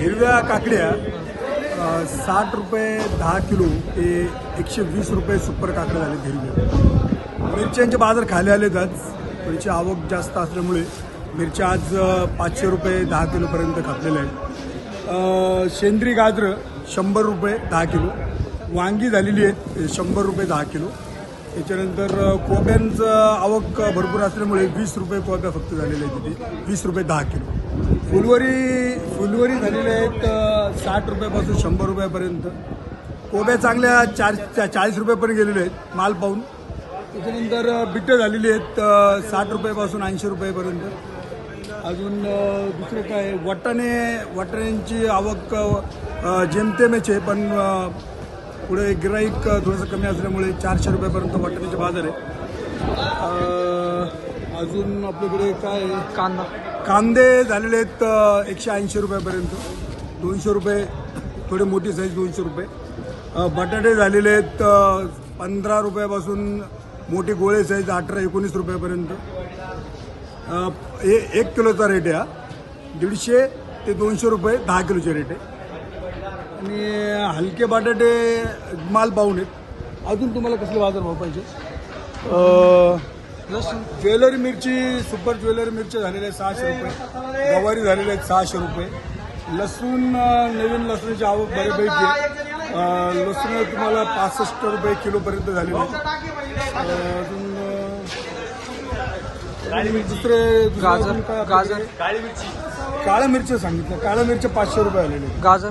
हिरव्या काकड्या साठ रुपये दहा किलो ते एकशे वीस रुपये सुपर काकड्या झाले हिरव्या. मिरच्यांचे बाजार खाली आलेत आज. मिरची आवक जास्त असल्यामुळे मिरच्या आज पाचशे रुपये दहा किलोपर्यंत खापलेल्या आहेत. सेंद्रिय गाजरं शंभर रुपये दहा किलो. वांगी झालेली आहेत शंभर रुपये दहा किलो. त्याच्यानंतर कोब्यांचं आवक भरपूर असल्यामुळे वीस रुपये कोब्या फक्त झालेल्या आहेत तिथे. वीस रुपये दहा किलो. फुलवरी फुलवरी झालेले आहेत साठ रुपयापासून शंभर रुपयापर्यंत. कोब्या चांगल्या चार चा- चाळीस रुपयापर्यंत गेलेले आहेत माल पाहून. त्याच्यानंतर अ, बिटं झालेली आहेत साठ रुपयापासून ऐंशी रुपयापर्यंत. अजून दुसरं काय वाटाणे वाटाण्यांची आवक अ, आहे पण पुढे गिराईक थोडंसं कमी असल्यामुळे चारशे रुपयापर्यंत वाटाण्याचे बाजार आहे अजून आपल्याकडे काय आहे? कांदा. कांदे झालेले आहेत एकशे ऐंशी रुपयापर्यंत. दोनशे रुपये थोडे मोठी साईज दोनशे रुपये. बटाटे झालेले आहेत पंधरा रुपयापासून मोठी गोळे साईज अठरा एकोणीस रुपयापर्यंत. हे एक किलोचा रेट आहे हा. दीडशे ते दोनशे रुपये दहा किलोचे रेट आहे. आणि हलके बटाटे माल पाहून आहेत अजून तुम्हाला कसले बाजार भाव पाहिजे ज्वेलरी मिरची सुपर ज्वेलरी मिरची झालेले आहेत सहाशे रुपये. गवारी झालेले आहेत सहाशे रुपये. लसूण नवीन लसणाची आवक बऱ्यापैकी आहे. लसूण तुम्हाला पासष्ट रुपये किलोपर्यंत झालेले आहे अजून दुसरे गाजर, गाजर. आपल्याकडे? काळ्या मिरच्या सांगितलं. काळ्या मिरच्या पाचशे रुपये आलेले. गाजर.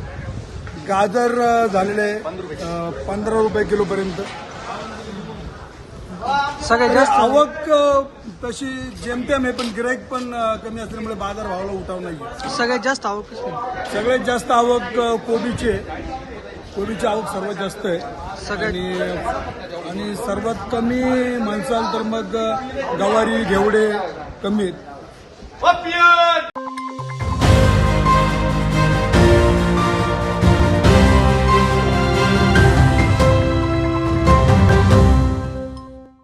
गाजर झालेले आहे पंधरा रुपये किलोपर्यंत सगळ्यात जास्त आवक अ, तशी जेमतेम आहे पण गिराईक पण अ, कमी असल्यामुळे बाजार भावाला उठाव नाही सगळ्यात जास्त आवक कसली? सगळ्यात जास्त आवक अ, कोबीची आहे. कोबीची आवक सर्वात जास्त आहे. सगळ्यात आणि आणि सर्वात कमी म्हणसाल तर मग अ, गवारी घेवडे कमी आहेत.